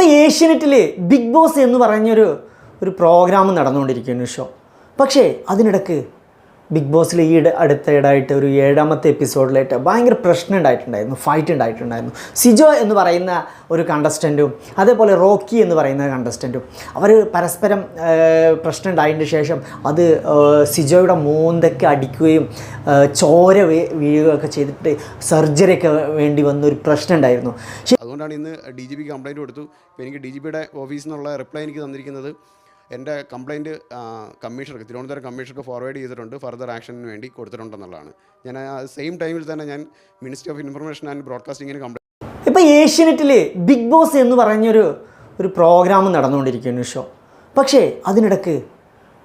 ഇപ്പോൾ ഏഷ്യനെറ്റിൽ big boss എന്ന് പറഞ്ഞൊരു ഒരു പ്രോഗ്രാം നടന്നുകൊണ്ടിരിക്കുന്നു ഷോ. പക്ഷേ അതിനിടക്ക് ബിഗ് ബോസിൽ ഈ അടുത്തിടായിട്ട് ഒരു ഏഴാമത്തെ എപ്പിസോഡിലായിട്ട് ഭയങ്കര പ്രശ്നം ഉണ്ടായിട്ടുണ്ടായിരുന്നു ഫൈറ്റ് ഉണ്ടായിട്ടുണ്ടായിരുന്നു. സിജോ എന്ന് പറയുന്ന ഒരു കണ്ടസ്റ്റന്റും അതേപോലെ റോക്കി എന്ന് പറയുന്ന കണ്ടസ്റ്റന്റും അവർ പരസ്പരം പ്രശ്നം ഉണ്ടായതിന് ശേഷം അത് സിജോയുടെ മൂന്തൊക്കെ അടിക്കുകയും ചോര വീഴുകയൊക്കെ ചെയ്തിട്ട് സർജറി ഒക്കെ വേണ്ടി വന്ന ഒരു പ്രശ്നം ഉണ്ടായിരുന്നു. അതുകൊണ്ടാണ് ഇന്ന് ഡി ജി പി കംപ്ലയിന്റ് കൊടുത്തു. എനിക്ക് ഡി ജി പിയുടെ ഓഫീസിൽ നിന്നുള്ള റിപ്ലൈ എനിക്ക് തന്നിരിക്കുന്നത് എന്റെ കംപ്ലയിന്റ് കമ്മീഷണർക്ക് തിരുവനന്തപുരം കമ്മീഷണർക്ക് ഫോർവേഡ് ചെയ്തിട്ടുണ്ട് ഫർദർ ആക്ഷന് വേണ്ടി കൊടുത്തിട്ടുണ്ടെന്നുള്ളതാണ്. ഞാൻ ആ സെയിം ടൈമിൽ തന്നെ ഞാൻ മിനിസ്ട്രി ഓഫ് ഇൻഫർമേഷൻ ആൻഡ് ബ്രോഡ്കാസ്റ്റിങ്ങിന് കംപ്ലൈന്റ് ഇപ്പോൾ ഏഷ്യനെറ്റിൽ ബിഗ് ബോസ് എന്ന് പറഞ്ഞൊരു ഒരു പ്രോഗ്രാം നടന്നുകൊണ്ടിരിക്കുന്നു ഷോ. പക്ഷേ അതിനിടക്ക്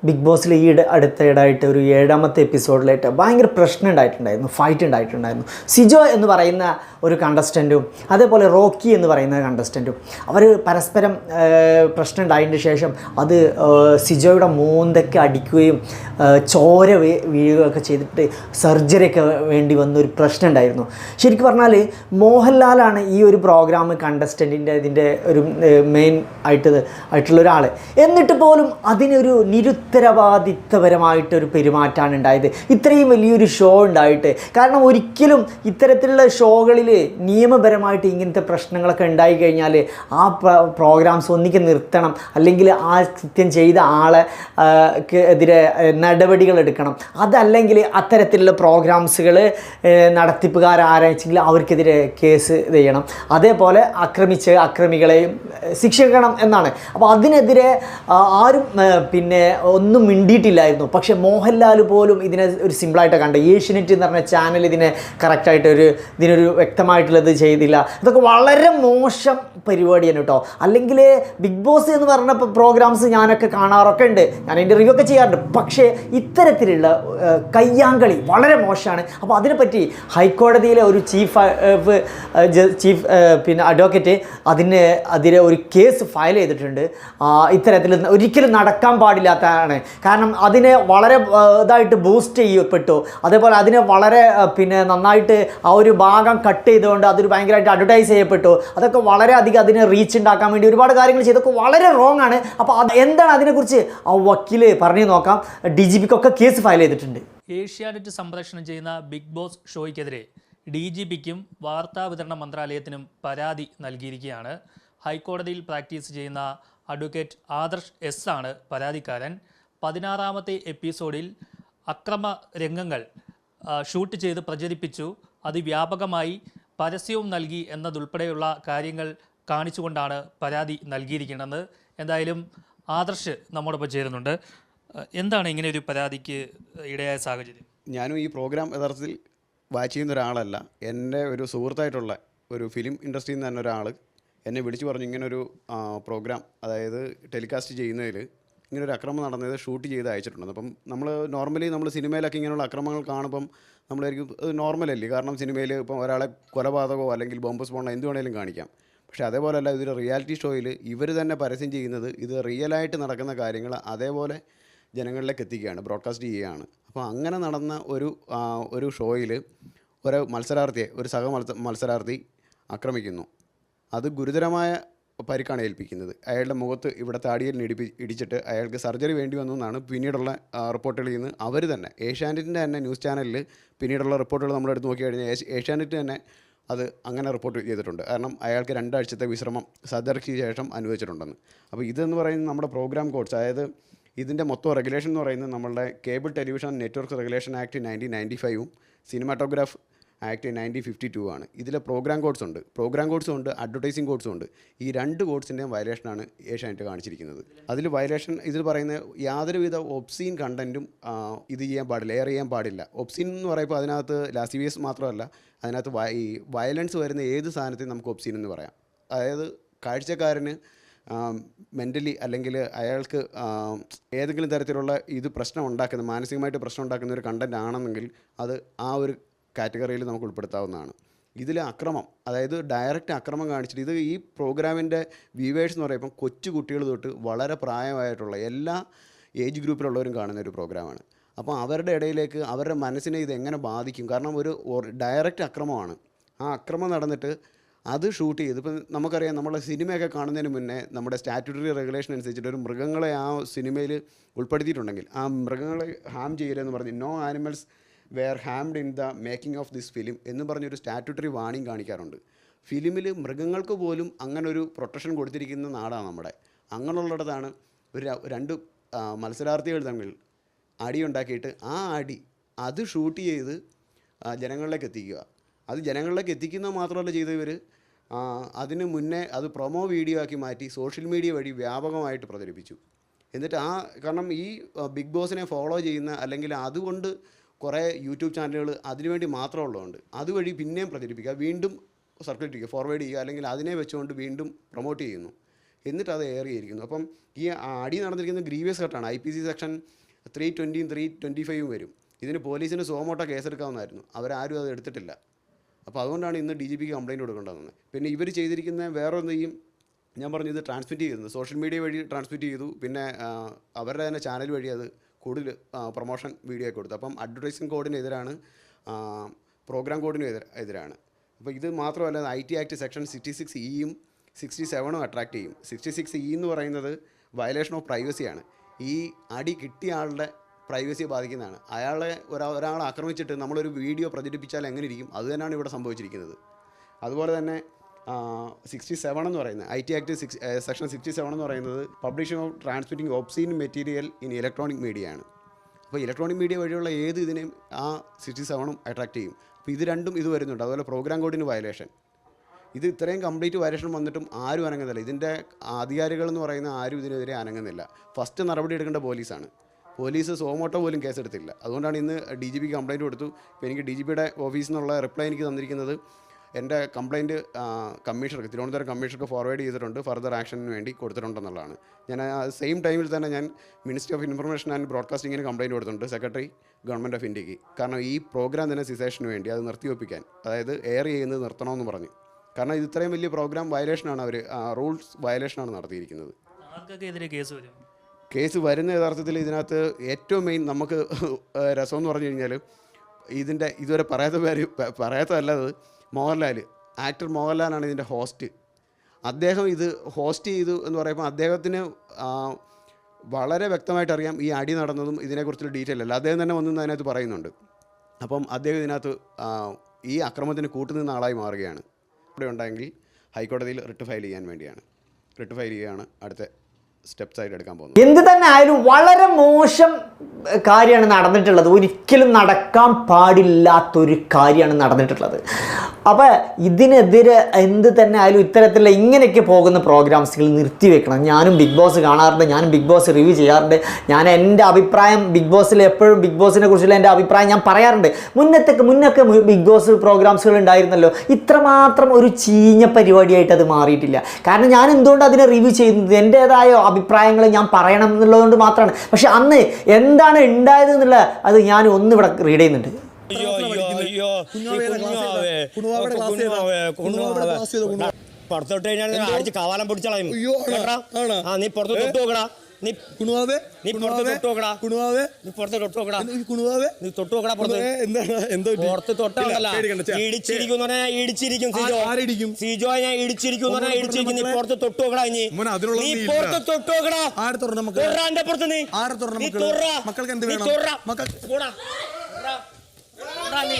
ബിഗ് ബോസിൽ ഈ അടുത്തിടായിട്ട് ഒരു ഏഴാമത്തെ എപ്പിസോഡിലായിട്ട് ഭയങ്കര പ്രശ്നം ഉണ്ടായിട്ടുണ്ടായിരുന്നു ഫൈറ്റ് ഉണ്ടായിട്ടുണ്ടായിരുന്നു. സിജോ എന്ന് പറയുന്ന ഒരു കണ്ടസ്റ്റന്റും അതേപോലെ റോക്കി എന്ന് പറയുന്ന കണ്ടസ്റ്റന്റും അവർ പരസ്പരം പ്രശ്നം ഉണ്ടായതിന് ശേഷം അത് സിജോയുടെ മൂന്തൊക്കെ അടിക്കുകയും ചോര വീഴുകയൊക്കെ ചെയ്തിട്ട് സർജറിയൊക്കെ വേണ്ടി വന്ന ഒരു പ്രശ്നം ഉണ്ടായിരുന്നു. ശരിക്കും പറഞ്ഞാൽ മോഹൻലാലാണ് ഈ ഒരു പ്രോഗ്രാം കണ്ടസ്റ്റന്റിന്റെ ഇതിന്റെ ഒരു മെയിൻ ആയിട്ട് ആയിട്ടുള്ള ഒരാൾ എന്നിട്ട് പോലും അതിനൊരു നിരുത്തരവാദിത്തപരമായിട്ടൊരു പെരുമാറ്റമാണ് ഉണ്ടായത് ഇത്രയും വലിയൊരു ഷോ ഉണ്ടായിട്ട്. കാരണം ഒരിക്കലും ഇത്തരത്തിലുള്ള ഷോകളിൽ നിയമപരമായിട്ട് ഇങ്ങനത്തെ പ്രശ്നങ്ങളൊക്കെ ഉണ്ടായി കഴിഞ്ഞാൽ ആ പ്രോഗ്രാംസ് ഒന്നിക്ക് നിർത്തണം. അല്ലെങ്കിൽ ആ കൃത്യം ചെയ്ത ആളെ എതിരെ നടപടികൾ എടുക്കണം. അതല്ലെങ്കിൽ അത്തരത്തിലുള്ള പ്രോഗ്രാംസുകൾ നടത്തിപ്പുകാരാരെങ്കിൽ അവർക്കെതിരെ കേസ് ചെയ്യണം. അതേപോലെ ആക്രമിച്ച് അക്രമികളെയും ശിക്ഷിക്കണം എന്നാണ്. അപ്പോൾ അതിനെതിരെ ആരും പിന്നെ ഒന്നും മിണ്ടിയിട്ടില്ലായിരുന്നു. പക്ഷേ മോഹൻലാൽ പോലും ഇതിനെ ഒരു സിമ്പിളായിട്ട് കണ്ട. ഏഷ്യനെറ്റ് എന്ന് പറഞ്ഞ ചാനൽ ഇതിനെ കറക്റ്റായിട്ട് ഒരു ഇതിനൊരു വ്യക്തമായിട്ടുള്ളത് ചെയ്തില്ല. ഇതൊക്കെ വളരെ മോശം പരിപാടിയാണ് കേട്ടോ. അല്ലെങ്കിൽ ബിഗ് ബോസ് എന്ന് പറഞ്ഞ പ്രോഗ്രാംസ് ഞാനൊക്കെ കാണാറൊക്കെ ഉണ്ട്. ഞാൻ അതിന്റെ റിവ്യൂ ഒക്കെ ചെയ്യാറുണ്ട്. പക്ഷേ ഇത്തരത്തിലുള്ള കയ്യാങ്കളി വളരെ മോശമാണ്. അപ്പോൾ അതിനെപ്പറ്റി ഹൈക്കോടതിയിലെ ഒരു ചീഫ് ചീഫ് പിന്നെ അഡ്വക്കേറ്റ് അതിന് അതിലെ ഒരു കേസ് ഫയൽ ചെയ്തിട്ടുണ്ട്. ഇത്തരത്തിൽ ഒരിക്കലും നടക്കാൻ പാടില്ലാത്തതാണ് കാരണം അതിനെ വളരെ ഇതായിട്ട് ബൂസ്റ്റ് ചെയ്യപ്പെട്ടു. അതേപോലെ അതിനെ വളരെ പിന്നെ നന്നായിട്ട് ആ ഒരു ഭാഗം കട്ട് ചെയ്തുകൊണ്ട് അതൊരു ഭയങ്കരമായിട്ട് അഡ്വർടൈസ് ചെയ്യപ്പെട്ടു. അതൊക്കെ വളരെയധികം അതിനെ റീച്ച് ഉണ്ടാക്കാൻ വേണ്ടി ഒരുപാട് കാര്യങ്ങൾ ചെയ്തൊക്കെ വളരെ റോങ് ആണ്. അപ്പോൾ അത് എന്താണ് അതിനെക്കുറിച്ച് ആ വക്കീൽ പറഞ്ഞു നോക്കാം. ഡി ജി പിക്കൊക്കെ കേസ് ഫയൽ ചെയ്തിട്ടുണ്ട്. ഏഷ്യാനെറ്റ് സംപ്രേഷണം ചെയ്യുന്ന ബിഗ് ബോസ് ഷോയ്ക്കെതിരെ ഡി ജി പിക്കും വാർത്താ വിതരണ മന്ത്രാലയത്തിനും പരാതി നൽകിയിരിക്കുകയാണ്. ഹൈക്കോടതിയിൽ പ്രാക്ടീസ് ചെയ്യുന്ന അഡ്വക്കേറ്റ് ആദർശ് എസ് ആണ് പരാതിക്കാരൻ. പതിനാറാമത്തെ എപ്പിസോഡിൽ അക്രമ രംഗങ്ങൾ ഷൂട്ട് ചെയ്ത് പ്രചരിപ്പിച്ചു. അത് വ്യാപകമായി പരസ്യവും നൽകി എന്നതുൾപ്പെടെയുള്ള കാര്യങ്ങൾ കാണിച്ചുകൊണ്ടാണ് പരാതി നൽകിയിരിക്കുന്നത്. എന്തായാലും ആദർശ് നമ്മോടൊപ്പം ചേരുന്നുണ്ട്. എന്താണ് ഇങ്ങനെ ഒരു പരാതിക്ക് ഇടയായ സാഹചര്യം? ഞാനും ഈ പ്രോഗ്രാം യഥാർത്ഥത്തിൽ വാച്ച് ചെയ്യുന്ന ഒരാളല്ല. എന്റെ ഒരു സുഹൃത്തായിട്ടുള്ള ഒരു ഫിലിം ഇൻഡസ്ട്രിയിൽ നിന്ന് തന്നെ ഒരാൾ എന്നെ വിളിച്ചു പറഞ്ഞു ഇങ്ങനൊരു പ്രോഗ്രാം അതായത് ടെലികാസ്റ്റ് ചെയ്യുന്നതിൽ ഇങ്ങനൊരു അക്രമം നടന്നത് ഷൂട്ട് ചെയ്ത് അയച്ചിട്ടുണ്ട്. അപ്പം നമ്മൾ നോർമലി നമ്മൾ സിനിമയിലൊക്കെ ഇങ്ങനെയുള്ള അക്രമങ്ങൾ കാണുമ്പം നമ്മളായിരിക്കും അത് നോർമലല്ലേ കാരണം സിനിമയിൽ ഇപ്പം ഒരാളെ കൊലപാതകമോ അല്ലെങ്കിൽ ബോംബ് സ്ഫോണോ എന്ത് വേണേലും കാണിക്കാം. പക്ഷേ അതേപോലെയല്ല ഇതൊരു റിയാലിറ്റി ഷോയിൽ ഇവർ തന്നെ പരസ്യം ചെയ്യുന്നത് ഇത് റിയലായിട്ട് നടക്കുന്ന കാര്യങ്ങൾ അതേപോലെ ജനങ്ങളിലേക്ക് എത്തിക്കുകയാണ് ബ്രോഡ്കാസ്റ്റ് ചെയ്യുകയാണ്. അപ്പോൾ അങ്ങനെ നടന്ന ഒരു ഒരു ഷോയിൽ ഒരു മത്സരാർത്ഥിയെ ഒരു സഹ മത്സ മത്സരാർത്ഥി ആക്രമിക്കുന്നു. അത് ഗുരുതരമായ പരിക്കാണ് ഏൽപ്പിക്കുന്നത്. അയാളുടെ മുഖത്ത് ഇവിടെ താടിയിൽ ഇടിപ്പി ഇടിച്ചിട്ട് അയാൾക്ക് സർജറി വേണ്ടി വന്നു എന്നാണ് പിന്നീടുള്ള റിപ്പോർട്ടുകളിൽ നിന്ന് അവർ തന്നെ. ഏഷ്യാനെറ്റിന്റെ തന്നെ ന്യൂസ് ചാനലിൽ പിന്നീടുള്ള റിപ്പോർട്ടുകൾ നമ്മളെടുത്ത് നോക്കി കഴിഞ്ഞാൽ ഏഷ്യ- ഏഷ്യാനെറ്റ് തന്നെ അത് അങ്ങനെ റിപ്പോർട്ട് ചെയ്തിട്ടുണ്ട്. കാരണം അയാൾക്ക് രണ്ടാഴ്ചത്തെ വിശ്രമം സർജറിക്ക് ശേഷം അനുവദിച്ചിട്ടുണ്ടെന്ന്. അപ്പോൾ ഇതെന്ന് പറയുന്നത് നമ്മുടെ പ്രോഗ്രാം കോഡ്സ് അതായത് ഇതിന്റെ മൊത്തം റെഗുലേഷൻ എന്ന് പറയുന്നത് നമ്മളുടെ cable television network regulation act nineteen ninety ഫൈവും cinematograph act nineteen fifty two ആണ്. ഇതിലെ പ്രോഗ്രാം കോഡ്സ് ഉണ്ട്. പ്രോഗ്രാം കോഡ്സും ഉണ്ട് അഡ്വർടൈസിങ് കോഡ്സും ഉണ്ട്. ഈ രണ്ട് കോഡ്സിന്റെയും വയലേഷനാണ് ഏഷ്യാനെറ്റ് കാണിച്ചിരിക്കുന്നത്. അതിൽ വയലേഷൻ ഇതിൽ പറയുന്ന യാതൊരുവിധ ഒബ്സീൻ കണ്ടന്റും ഇത് ചെയ്യാൻ പാടില്ല എയർ ചെയ്യാൻ പാടില്ല. ഒബ്സീൻ എന്ന് പറയുമ്പോൾ അതിനകത്ത് ലാസിവിയസ് മാത്രമല്ല അതിനകത്ത് ഈ വയലൻസ് വരുന്ന ഏത് സാധനത്തെയും നമുക്ക് ഒബ്സീൻ എന്ന് പറയാം. അതായത് കാഴ്ചക്കാരന് മെന്റലി അല്ലെങ്കിൽ അയാൾക്ക് ഏതെങ്കിലും തരത്തിലുള്ള ഇത് പ്രശ്നം ഉണ്ടാക്കുന്ന മാനസികമായിട്ട് പ്രശ്നം ഉണ്ടാക്കുന്ന ഒരു കണ്ടന്റ് ആണെന്നെങ്കിൽ അത് ആ ഒരു കാറ്റഗറിയിൽ നമുക്ക് ഉൾപ്പെടുത്താവുന്നതാണ്. ഇതിലെ അക്രമം അതായത് ഡയറക്റ്റ് അക്രമം കാണിച്ചിട്ട് ഇത് ഈ പ്രോഗ്രാമിന്റെ വ്യൂവേഴ്സ് എന്ന് പറയുമ്പോൾ കൊച്ചു കുട്ടികൾ തൊട്ട് വളരെ പ്രായമായിട്ടുള്ള എല്ലാ ഏജ് ഗ്രൂപ്പിലുള്ളവരും കാണുന്ന ഒരു പ്രോഗ്രാമാണ് അപ്പോൾ അവരുടെ ഇടയിലേക്ക് അവരുടെ മനസ്സിനെ ഇത് എങ്ങനെ ബാധിക്കും? കാരണം ഒരു ഡയറക്റ്റ് അക്രമമാണ്. ആ അക്രമം നടന്നിട്ട് അത് ഷൂട്ട് ചെയ്ത് ഇപ്പം നമുക്കറിയാം നമ്മളെ സിനിമയൊക്കെ കാണുന്നതിന് മുന്നേ നമ്മുടെ സ്റ്റാറ്റ്യൂട്ടറി റെഗുലേഷൻ അനുസരിച്ചിട്ട് ഒരു മൃഗങ്ങളെ ആ സിനിമയിൽ ഉൾപ്പെടുത്തിയിട്ടുണ്ടെങ്കിൽ ആ മൃഗങ്ങളെ ഹാം ചെയ്യലെന്ന് പറഞ്ഞ് no animals were harmed in the making of this film എന്ന് പറഞ്ഞൊരു സ്റ്റാറ്റുട്ടറി വാണിംഗ് കാണിക്കാറുണ്ട്. ഫിലിമിൽ മൃഗങ്ങൾക്ക് പോലും അങ്ങനൊരു പ്രൊട്ടക്ഷൻ കൊടുത്തിരിക്കുന്ന നാടാണ് നമ്മുടെ. അങ്ങനെയുള്ളിടത്താണ് ഒരു രണ്ട് മത്സരാർത്ഥികൾ തമ്മിൽ അടി ഉണ്ടാക്കിയിട്ട് ആ അടി അത് ഷൂട്ട് ചെയ്ത് ജനങ്ങളിലേക്ക് എത്തിക്കുക. അത് ജനങ്ങളിലേക്ക് എത്തിക്കുന്ന മാത്രമല്ല ചെയ്തവർ അതിന് മുന്നേ അത് പ്രൊമോ വീഡിയോ ആക്കി മാറ്റി സോഷ്യൽ മീഡിയ വഴി വ്യാപകമായിട്ട് പ്രചരിപ്പിച്ചു. എന്നിട്ട് ആ കാരണം ഈ ബിഗ് ബോസിനെ ഫോളോ ചെയ്യുന്ന അല്ലെങ്കിൽ അതുകൊണ്ട് കുറേ യൂട്യൂബ് ചാനലുകൾ അതിനുവേണ്ടി മാത്രമുള്ളതുണ്ട് അതുവഴി പിന്നെയും പ്രചരിപ്പിക്കുക വീണ്ടും സർക്കുലേറ്റ് ചെയ്യുക ഫോർവേഡ് ചെയ്യുക അല്ലെങ്കിൽ അതിനെ വെച്ചുകൊണ്ട് വീണ്ടും പ്രൊമോട്ട് ചെയ്യുന്നു. എന്നിട്ട് അത് ഏറിയിരിക്കുന്നു അപ്പം ഈ അടി നടന്നിരിക്കുന്ന grievous കട്ടാണ് I P C section three ട്വന്റിയും three twenty ഫൈവും വരും. ഇതിന് പോലീസിന് സോമോട്ടോ കേസെടുക്കാവുന്നതായിരുന്നു. അവരാരും അത് എടുത്തിട്ടില്ല. അപ്പോൾ അതുകൊണ്ടാണ് ഇന്ന് ഡി ജി പിക്ക് കംപ്ലയിന്റ് കൊടുക്കേണ്ടതെന്ന്. പിന്നെ ഇവർ ചെയ്തിരിക്കുന്ന വേറെ ഒന്ന് ഞാൻ പറഞ്ഞു ഇത് ട്രാൻസ്മിറ്റ് ചെയ്തിരുന്നു. സോഷ്യൽ മീഡിയ വഴി ട്രാൻസ്മിറ്റ് ചെയ്തു. പിന്നെ അവരുടെ തന്നെ ചാനൽ വഴി അത് കൂടുതൽ പ്രൊമോഷൻ വീഡിയോ കൊടുത്തു അപ്പം അഡ്വർടൈസിങ് കോഡിന് എതിരാണ് പ്രോഗ്രാം കോഡിന് എതിർ എതിരാണ്. അപ്പോൾ ഇത് മാത്രമല്ല I T act section sixty six ഇയും sixty സെവനും അട്രാക്ട് ചെയ്യും. സിക്സ്റ്റി സിക്സ് ഇ എന്ന് പറയുന്നത് വയലേഷൻ ഓഫ് പ്രൈവസിയാണ് ഈ അടി കിട്ടിയ ആളുടെ പ്രൈവസിയെ ബാധിക്കുന്നതാണ്. അയാളെ ഒരാ ഒരാളെ ആക്രമിച്ചിട്ട് നമ്മളൊരു വീഡിയോ പ്രചരിപ്പിച്ചാൽ എങ്ങനെ ഇരിക്കും? അത് തന്നെയാണ് ഇവിടെ സംഭവിച്ചിരിക്കുന്നത്. അതുപോലെ തന്നെ സിക്സ്റ്റി സെവൻ എന്ന് പറയുന്നത്. I T act six section sixty seven എന്ന് പറയുന്നത് publishing of transmitting obscene material in electronic media ആണ്. അപ്പോൾ ഇലക്ട്രോണിക് മീഡിയ വഴിയുള്ള ഏത് ഇതിനെയും ആ സിക്സ്റ്റി സെവനും അട്രാക്ട് ചെയ്യും. അപ്പോൾ ഇത് രണ്ടും ഇത് വരുന്നുണ്ട്. അതുപോലെ പ്രോഗ്രാം കോഡിന് വയലേഷൻ ഇത് ഇത്രയും കംപ്ലീറ്റ് വയലേഷൻ വന്നിട്ടും ആരും അനങ്ങുന്നില്ല. ഇതിന്റെ അധികാരികൾ എന്ന് പറയുന്ന ആരും ഇതിനെതിരെ അനങ്ങുന്നില്ല. ഫസ്റ്റ് നടപടി എടുക്കേണ്ട പോലീസാണ് പോലീസ് സോമോട്ടോ പോലും കേസെടുത്തില്ല. അതുകൊണ്ടാണ് ഇന്ന് ഡി ജി പിക്ക് കംപ്ലയിന്റ് കൊടുത്തു. ഇപ്പോൾ എനിക്ക് ഡി ജി പിയുടെ ഓഫീസിൽ നിന്നുള്ള റിപ്ലൈ എനിക്ക് തന്നിരിക്കുന്നത് എന്റെ കംപ്ലയിന്റ് കമ്മീഷണർക്ക് തിരുവനന്തപുരം കമ്മീഷണർക്ക് ഫോർവേഡ് ചെയ്തിട്ടുണ്ട് ഫർദർ ആക്ഷന് വേണ്ടി കൊടുത്തിട്ടുണ്ടെന്നുള്ളതാണ്. ഞാൻ സെയിം ടൈമിൽ തന്നെ ഞാൻ മിനിസ്ട്രി ഓഫ് ഇൻഫർമേഷൻ ആൻഡ് ബ്രോഡ്കാസ്റ്റിങ്ങിന് കംപ്ലയിന്റ് കൊടുത്തിട്ടുണ്ട് സെക്രട്ടറി ഗവൺമെന്റ് ഓഫ് ഇന്ത്യയ്ക്ക് കാരണം ഈ പ്രോഗ്രാം തന്നെ സിസേഷന് വേണ്ടി അത് നിർത്തിവെപ്പിക്കാൻ അതായത് എയർ ചെയ്യുന്നത് നിർത്തണമെന്ന് പറഞ്ഞു. കാരണം ഇത് ഇത്രയും വലിയ പ്രോഗ്രാം വയലേഷനാണ് അവർ റൂൾസ് വയലേഷനാണ് നടത്തിയിരിക്കുന്നത്. ആർക്കൊക്കെ കേസ് വരും? കേസ് വരുന്ന യഥാർത്ഥത്തിൽ ഇതിനകത്ത് ഏറ്റവും മെയിൻ നമുക്ക് രസമെന്ന് എന്ന് പറഞ്ഞു കഴിഞ്ഞാൽ ഇതിന്റെ ഇതുവരെ പറയാത്ത പേര് പറയാത്തതല്ലത് മോഹൻലാൽ ആക്ടർ മോഹൻലാലാണ് ഇതിന്റെ ഹോസ്റ്റ്. അദ്ദേഹം ഇത് ഹോസ്റ്റ് ചെയ്തു എന്ന് പറയുമ്പോൾ അദ്ദേഹത്തിന് വളരെ വ്യക്തമായിട്ട് അറിയാം ഈ അടി നടന്നതും ഇതിനെക്കുറിച്ചുള്ള ഡീറ്റെയിൽ അല്ല. അദ്ദേഹം തന്നെ വന്നു അതിനകത്ത് പറയുന്നുണ്ട്. അപ്പം അദ്ദേഹം ഇതിനകത്ത് ഈ അക്രമത്തിന് കൂട്ടുനിന്ന ആളായി മാറുകയാണ്. ഇവിടെ ഉണ്ടെങ്കിൽ ഹൈക്കോടതിയിൽ റിട്ട് ഫയൽ ചെയ്യാൻ വേണ്ടിയാണ്. റിട്ട് ഫയൽ ചെയ്യുകയാണ് അടുത്ത സ്റ്റെപ്സ് ആയിട്ട് എടുക്കാൻ പോകുന്നത്. എന്ത് തന്നെ ആയാലും വളരെ മോശം കാര്യമാണ് നടന്നിട്ടുള്ളത്. ഒരിക്കലും നടക്കാൻ പാടില്ലാത്തൊരു കാര്യമാണ് നടന്നിട്ടുള്ളത്. അപ്പോൾ ഇതിനെതിരെ എന്ത് തന്നെ ആയാലും ഇത്തരത്തിലുള്ള ഇങ്ങനെയൊക്കെ പോകുന്ന പ്രോഗ്രാംസുകൾ നിർത്തിവെക്കണം. ഞാനും ബിഗ് ബോസ് കാണാറുണ്ട് ഞാനും ബിഗ് ബോസ് റിവ്യൂ ചെയ്യാറുണ്ട്. ഞാൻ എന്റെ അഭിപ്രായം ബിഗ് ബോസിൽ എപ്പോഴും ബിഗ് ബോസിനെ കുറിച്ചുള്ള എന്റെ അഭിപ്രായം ഞാൻ പറയാറുണ്ട്. മുന്നത്തൊക്കെ മുന്നൊക്കെ ബിഗ് ബോസ് പ്രോഗ്രാംസുകൾ ഉണ്ടായിരുന്നല്ലോ. ഇത്രമാത്രം ഒരു ചീഞ്ഞ പരിപാടിയായിട്ട് അത് മാറിയിട്ടില്ല. കാരണം ഞാൻ എന്തുകൊണ്ട് അതിനെ റിവ്യൂ ചെയ്യുന്നത്? എന്റേതായ അഭിപ്രായങ്ങൾ ഞാൻ പറയണം എന്നുള്ളതുകൊണ്ട് മാത്രമാണ്. പക്ഷെ അന്ന് എന്താണ് ഉണ്ടായത് എന്നുള്ള അത് ഞാൻ ഒന്നിവിടെ റീഡ് ചെയ്യുന്നുണ്ട്. അയ്യോ കുഞ്ഞാവേ? കുഞ്ഞാവേ കുണുവാ. പുറത്തോട്ട് കഴിഞ്ഞാൽ അടിച്ച് കവാലം പിടിച്ചളയും? ആ നീ പുറത്ത് തൊട്ട് നോക്കടാ നീ കുണുവാവേ നീ പുറത്ത് തൊട്ട് നോക്കടാ കുണുവാവേ നീ പുറത്ത് തൊട്ട് നോക്കടാ കുണുവാവേ നീ തൊട്ട് നോക്കടാ പുറത്ത് എന്തോ പുറത്ത് തൊട്ടല്ല ഇടിച്ചിരിക്കും ഇടിച്ചിരിക്കും സിജോ ആരിടിക്കും? സിജോ ഞാൻ ഇടിച്ചിരിക്കും ഇടിച്ചിരിക്കും നീ പുറത്ത് തൊട്ട് നോക്കടാ ഇനി നീ പുറത്ത്. തൊട്ട് നോക്കടാ ആരെ തുറന്ന മക്കളെ? തൊറാ പുറത്ത് നീ ആരെ തുറന്ന നീ മക്കൾക്ക് എന്ത് വേണം? മക്കൾ-. തൊറാ. തൊറാ നീ.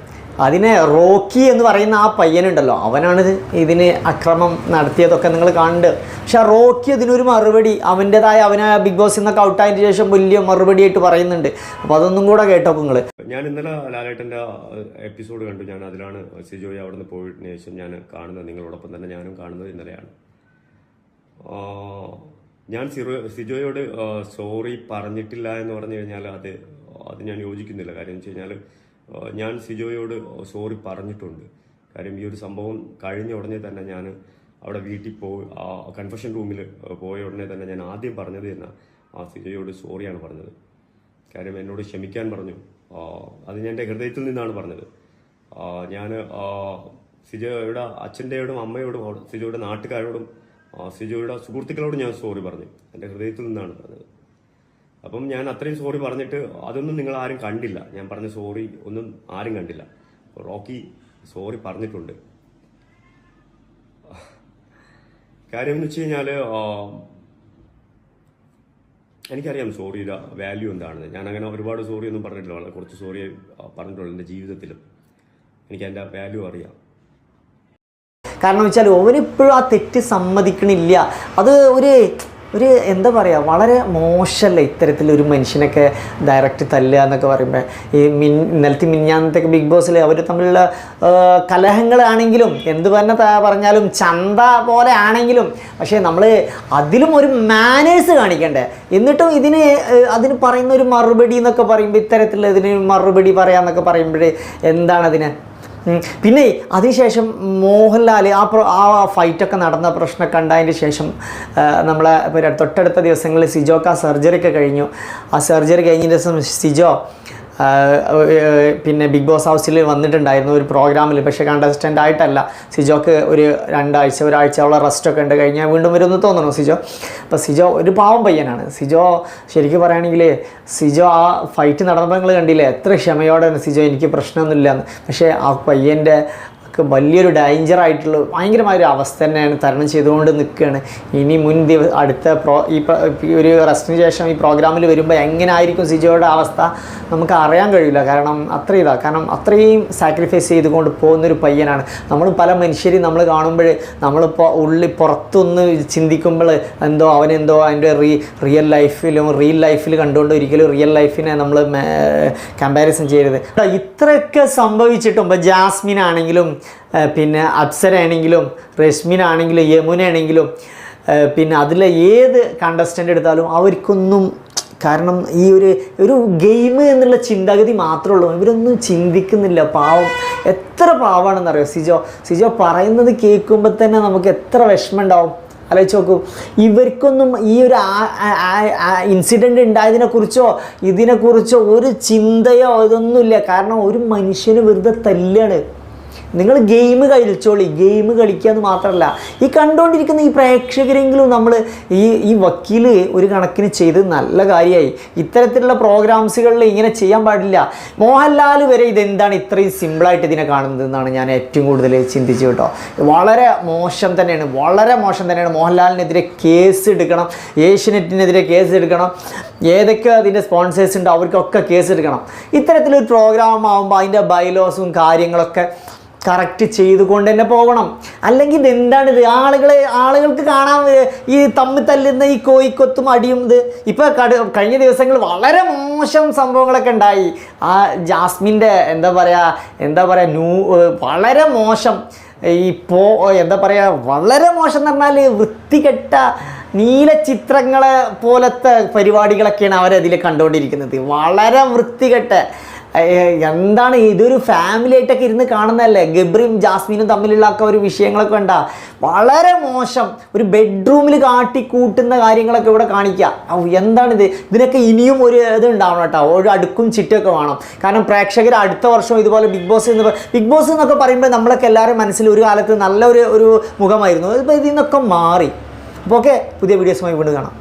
അതിനെ റോക്കി എന്ന് പറയുന്ന ആ പയ്യനുണ്ടല്ലോ. അവനാണ് ഇത് ഇതിന് അക്രമം നടത്തിയതൊക്കെ നിങ്ങൾ കാണുന്നുണ്ട് പക്ഷെ ആ റോക്കി അതിനൊരു മറുപടി അവന്റെതായ അവനെ ബിഗ് ബോസിൽ നിന്നൊക്കെ ഔട്ടായതിന് ശേഷം വലിയ മറുപടിയായിട്ട് പറയുന്നുണ്ട്. അപ്പോൾ അതൊന്നും കൂടെ കേട്ടോ നിങ്ങൾ. ഞാൻ ഇന്നലെ ലാലേട്ടന്റെ എപ്പിസോഡ് കണ്ടു. ഞാൻ അതിലാണ് സിജോയി അവിടെ നിന്ന് പോയതിനു ശേഷം ഞാൻ കാണുന്നത്. നിങ്ങളോടൊപ്പം തന്നെ ഞാനും കാണുന്നത് ഇന്നലെയാണ്. ഞാൻ സിറോ സിജോയോട് സോറി പറഞ്ഞിട്ടില്ല എന്ന് പറഞ്ഞു കഴിഞ്ഞാൽ അത് അത് ഞാൻ യോജിക്കുന്നില്ല. കാര്യം വെച്ച് കഴിഞ്ഞാൽ ഞാൻ സിജോയോട് സോറി പറഞ്ഞിട്ടുണ്ട്. കാര്യം ഈ ഒരു സംഭവം കഴിഞ്ഞ ഉടനെ തന്നെ ഞാൻ അവിടെ വീട്ടിൽ പോയി കൺഫ്യൂഷൻ റൂമിൽ പോയ ഉടനെ തന്നെ ഞാൻ ആദ്യം പറഞ്ഞത് തന്നെ ആ സിജോയോട് സോറിയാണ് പറഞ്ഞത്. കാര്യം എന്നോട് ക്ഷമിക്കാൻ പറഞ്ഞു. അത് ഞാൻ എന്റെ ഹൃദയത്തിൽ നിന്നാണ് പറഞ്ഞത്. ഞാൻ സിജോയുടെ അച്ഛന്റെയോടും അമ്മയോടും സിജോയുടെ നാട്ടുകാരോടും സിജോയുടെ സുഹൃത്തുക്കളോടും ഞാൻ സോറി പറഞ്ഞു. എന്റെ ഹൃദയത്തിൽ നിന്നാണ് പറഞ്ഞത്. അപ്പം ഞാൻ അത്രയും സോറി പറഞ്ഞിട്ട് അതൊന്നും നിങ്ങൾ ആരും കണ്ടില്ല. ഞാൻ പറഞ്ഞ സോറി ഒന്നും ആരും കണ്ടില്ല. റോക്കി സോറി പറഞ്ഞിട്ടുണ്ട്. കാര്യം എന്ന് വെച്ച് കഴിഞ്ഞാൽ എനിക്കറിയാം സോറിയുടെ വാല്യൂ എന്താണെന്ന്. ഞാൻ അങ്ങനെ ഒരുപാട് സോറി ഒന്നും പറഞ്ഞിട്ടില്ല. വളരെ കുറച്ച് സോറി പറഞ്ഞിട്ടുള്ളൂ എന്റെ ജീവിതത്തിലും. എനിക്ക് അതിന്റെ വാല്യൂ അറിയാം. കാരണം വെച്ചാൽ ഓനിപ്പോഴും ആ തെറ്റ് സമ്മതിക്കണില്ല. അത് ഒരു ഒരു എന്താ പറയുക വളരെ മോശമല്ല ഇത്തരത്തിൽ ഒരു മനുഷ്യനൊക്കെ ഡയറക്റ്റ് തല്ലുക എന്നൊക്കെ പറയുമ്പോൾ ഈ മിൻ ഇന്നലത്തെ മിഞ്ഞാന്നത്തെ ബിഗ് ബോസിൽ അവർ തമ്മിലുള്ള കലഹങ്ങളാണെങ്കിലും എന്ത് തന്നെ പറഞ്ഞാലും ചന്ത പോലെ ആണെങ്കിലും പക്ഷേ നമ്മൾ അതിലും ഒരു മാനേഴ്സ് കാണിക്കണ്ടേ എന്നിട്ടും ഇതിന് അതിന് പറയുന്ന ഒരു മറുപടി എന്നൊക്കെ പറയുമ്പോൾ ഇത്തരത്തിലുള്ള ഇതിന് മറുപടി പറയാമെന്നൊക്കെ പറയുമ്പോൾ എന്താണ് അതിന് ഉം. പിന്നെ അതിനുശേഷം മോഹൻലാൽ ആ പ്രൊ ആ ഫൈറ്റൊക്കെ നടന്ന പ്രശ്നമൊക്കെ ഉണ്ടായതിന് ശേഷം നമ്മളെ തൊട്ടടുത്ത ദിവസങ്ങളിൽ സിജോക്ക് ആ സർജറി ഒക്കെ കഴിഞ്ഞു. ആ സർജറി കഴിഞ്ഞതിന് ശേഷം സിജോ പിന്നെ ബിഗ് ബോസ് ഹൗസിൽ വന്നിട്ടുണ്ടായിരുന്നു ഒരു പ്രോഗ്രാമിൽ പക്ഷേ കണ്ടസ്റ്റന്റ് ആയിട്ടല്ല. സിജോക്ക് ഒരു രണ്ടാഴ്ച ഒരാഴ്ചയോളം റെസ്റ്റൊക്കെ ഉണ്ട്. കഴിഞ്ഞാൽ വീണ്ടും വരുമെന്ന് തോന്നുന്നു സിജോ. അപ്പോൾ സിജോ ഒരു പാവം പയ്യനാണ്. സിജോ ശരിക്കും പറയുകയാണെങ്കിൽ സിജോ ആ ഫൈറ്റ് നടന്നപ്പോൾ നിങ്ങൾ കണ്ടില്ലേ? എത്ര ക്ഷമയോടെ സിജോ എനിക്ക് പ്രശ്നമൊന്നുമില്ല എന്ന് പക്ഷേ ആ പയ്യന്റെ ഒക്കെ വലിയൊരു ഡേഞ്ചർ ആയിട്ടുള്ള ഭയങ്കരമായ ഒരു അവസ്ഥ തന്നെയാണ് തരണം ചെയ്തുകൊണ്ട് നിൽക്കുകയാണ്. ഇനി മുൻ ദിവ അടുത്ത പ്രോ ഈ ഒരു റെസ്റ്റിന് ശേഷം ഈ പ്രോഗ്രാമിൽ വരുമ്പോൾ എങ്ങനെ ആയിരിക്കും സിജോയുടെ അവസ്ഥ നമുക്ക് അറിയാൻ കഴിയില്ല. കാരണം അത്ര ഇതാ കാരണം അത്രയും സാക്രിഫൈസ് ചെയ്തുകൊണ്ട് പോകുന്നൊരു പയ്യനാണ്. നമ്മൾ പല മനുഷ്യരെയും നമ്മൾ കാണുമ്പോൾ നമ്മളിപ്പോൾ ഉള്ളിൽ പുറത്തൊന്ന് ചിന്തിക്കുമ്പോൾ എന്തോ അവനെന്തോ അതിന്റെ റീ റിയൽ ലൈഫിലും റിയൽ ലൈഫിൽ കണ്ടുകൊണ്ട് ഒരിക്കലും റിയൽ ലൈഫിനെ നമ്മൾ കമ്പാരിസൺ ചെയ്യരുത്. ഇത്രയൊക്കെ സംഭവിച്ചിട്ടും ഇപ്പോൾ ജാസ്മിൻ ആണെങ്കിലും പിന്നെ അപ്സര ആണെങ്കിലും റസ്മിൻ ആണെങ്കിലും യമുന ആണെങ്കിലും പിന്നെ അതിലെ ഏത് കണ്ടസ്റ്റന്റ് എടുത്താലും അവർക്കൊന്നും കാരണം ഈ ഒരു ഒരു ഗെയിം എന്നുള്ള ചിന്താഗതി മാത്രമേ ഉള്ളൂ. ഇവരൊന്നും ചിന്തിക്കുന്നില്ല. പാവം. എത്ര പാവമാണെന്നറിയോ സിജോ സിജോ പറയുന്നത് കേൾക്കുമ്പോൾ തന്നെ നമുക്ക് എത്ര വിഷമം ഉണ്ടാവും. ആലോചിച്ച് നോക്കൂ. ഇവർക്കൊന്നും ഈ ഒരു ഇൻസിഡന്റ് ഉണ്ടായതിനെക്കുറിച്ചോ ഇതിനെക്കുറിച്ചോ ഒരു ചിന്തയോ ഇതൊന്നുമില്ല. കാരണം ഒരു മനുഷ്യന് വെറുതെ തല്ലാണ്. നിങ്ങൾ ഗെയിം കളിച്ചോളി ഗെയിം കളിക്കുക എന്ന് മാത്രമല്ല ഈ കണ്ടുകൊണ്ടിരിക്കുന്ന ഈ പ്രേക്ഷകരെങ്കിലും നമ്മൾ ഈ ഈ വക്കീൽ ഒരു കണക്കിന് ചെയ്ത് നല്ല കാര്യമായി ഇത്തരത്തിലുള്ള പ്രോഗ്രാംസുകളിൽ ഇങ്ങനെ ചെയ്യാൻ പാടില്ല. മോഹൻലാൽ വരെ ഇതെന്താണ് ഇത്രയും സിമ്പിളായിട്ട് ഇതിനെ കാണുന്നത് എന്നാണ് ഞാൻ ഏറ്റവും കൂടുതൽ ചിന്തിച്ചു കേട്ടോ. വളരെ മോശം തന്നെയാണ് വളരെ മോശം തന്നെയാണ് മോഹൻലാലിനെതിരെ കേസ് എടുക്കണം ഏഷ്യനെറ്റിനെതിരെ കേസ് എടുക്കണം ഏതൊക്കെ അതിന്റെ സ്പോൺസേഴ്സ് ഉണ്ടോ അവർക്കൊക്കെ കേസ് എടുക്കണം. ഇത്തരത്തിലൊരു പ്രോഗ്രാം ആകുമ്പോൾ അതിന്റെ ബൈലോസും കാര്യങ്ങളൊക്കെ കറക്റ്റ് ചെയ്തുകൊണ്ട് തന്നെ പോകണം. അല്ലെങ്കിൽ ഇതെന്താണിത് ആളുകളെ ആളുകൾക്ക് കാണാൻ ഈ തമ്മിൽ തല്ലുന്ന ഈ കോയിക്കൊത്തും അടിയും ഇത്. ഇപ്പോൾ കട കഴിഞ്ഞ ദിവസങ്ങൾ വളരെ മോശം സംഭവങ്ങളൊക്കെ ഉണ്ടായി. ആ ജാസ്മിന്റെ എന്താ പറയുക എന്താ പറയുക ന്യൂ വളരെ മോശം. ഈ എന്താ പറയുക വളരെ മോശം എന്ന് പറഞ്ഞാൽ വൃത്തികെട്ട നീല ചിത്രങ്ങളെ പോലത്തെ പരിപാടികളൊക്കെയാണ് അവരതിൽ കണ്ടുകൊണ്ടിരിക്കുന്നത്. വളരെ വൃത്തികെട്ട. എന്താണ് ഇതൊരു ഫാമിലി ആയിട്ടൊക്കെ ഇരുന്ന് കാണുന്നതല്ലേ? ഗബ്രിയും ജാസ്മിനും തമ്മിലുള്ള ഒക്കെ ഒരു വിഷയങ്ങളൊക്കെ ഉണ്ടാ വളരെ മോശം. ഒരു ബെഡ്റൂമിൽ കാട്ടിക്കൂട്ടുന്ന കാര്യങ്ങളൊക്കെ ഇവിടെ കാണിക്കുക എന്താണിത്? ഇതിനൊക്കെ ഇനിയും ഒരു ഇത് ഉണ്ടാവണം കേട്ടോ. ഒരു അടുക്കും ചിട്ടൊക്കെ വേണം. കാരണം പ്രേക്ഷകർ അടുത്ത വർഷം ഇതുപോലെ ബിഗ് ബോസ് എന്ന് ബിഗ് ബോസ് എന്നൊക്കെ പറയുമ്പോൾ നമ്മളൊക്കെ എല്ലാവരും മനസ്സിൽ ഒരു കാലത്ത് നല്ലൊരു ഒരു മുഖമായിരുന്നു. ഇപ്പോൾ ഇതിൽ നിന്നൊക്കെ മാറി. അപ്പോൾ ഓക്കെ പുതിയ വീഡിയോസുമായി വീണ്ടും കാണാം.